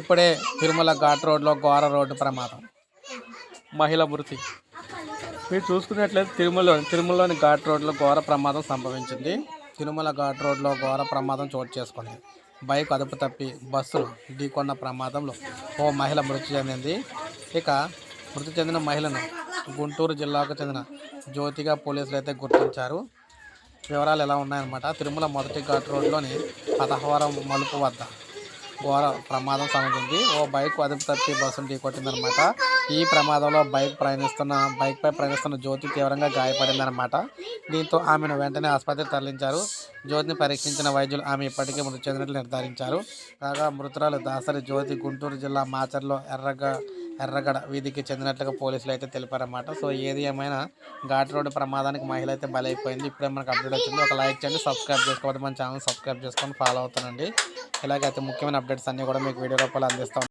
ఇప్పుడే తిరుమల ఘాట్ రోడ్లో ఘోర రోడ్డు ప్రమాదం. మహిళ మృతి. మీరు చూసుకున్నట్లయితే తిరుమల తిరుమలలోని ఘాట్ రోడ్లో ఘోర ప్రమాదం సంభవించింది. తిరుమల ఘాట్ రోడ్లో ఘోర ప్రమాదం చోటు చేసుకుంది. బైక్ అదుపు తప్పి బస్సులు ఢీకొన్న ప్రమాదంలో ఓ మహిళ మృతి చెందింది. ఇక మృతి చెందిన మహిళను గుంటూరు జిల్లాకు చెందిన జ్యోతిగా పోలీసులు అయితే గుర్తించారు. వివరాలు ఎలా ఉన్నాయన్నమాట? తిరుమల మొదటి ఘాట్ రోడ్లోని పదహారం మలుపు వద్ద ఘోర ప్రమాదం సంభవించింది ఓ బైక్ అదుపు తప్పి బస్సును ఢీకొట్టిందనమాట ఈ ప్రమాదంలో బైక్ ప్రయాణిస్తున్న బైక్పై ప్రయాణిస్తున్న జ్యోతి తీవ్రంగా గాయపడిందనమాట దీంతో ఆమెను వెంటనే ఆసుపత్రికి తరలించారు. జ్యోతిని పరీక్షించిన వైద్యులు ఆమె ఇప్పటికే మృతి చెందినట్లు నిర్ధారించారు. కాగా మృతురాలు దాసరి జ్యోతి గుంటూరు జిల్లా మాచర్లో ఎర్రగ ఎర్రగడ వీధికి చెందినట్లుగా పోలీసులు అయితే తెలిపారన్నమాట. సో ఏది ఏమైనా ఘాట్ రోడ్డు ప్రమాదానికి మహిళ అయితే బలైపోయింది. ఇప్పుడే మనకు అప్డేట్ వచ్చింది. ఒక లైక్ చేయండి సబ్స్క్రైబ్ చేసుకోవద్దు. మన ఛానల్ సబ్స్క్రైబ్ చేసుకొని ఫాలో అవుతానండి ఇలాగే ముఖ్యమైన అప్డేట్స్ అన్నీ కూడా మీకు వీడియో రూపాయలు అందిస్తాం.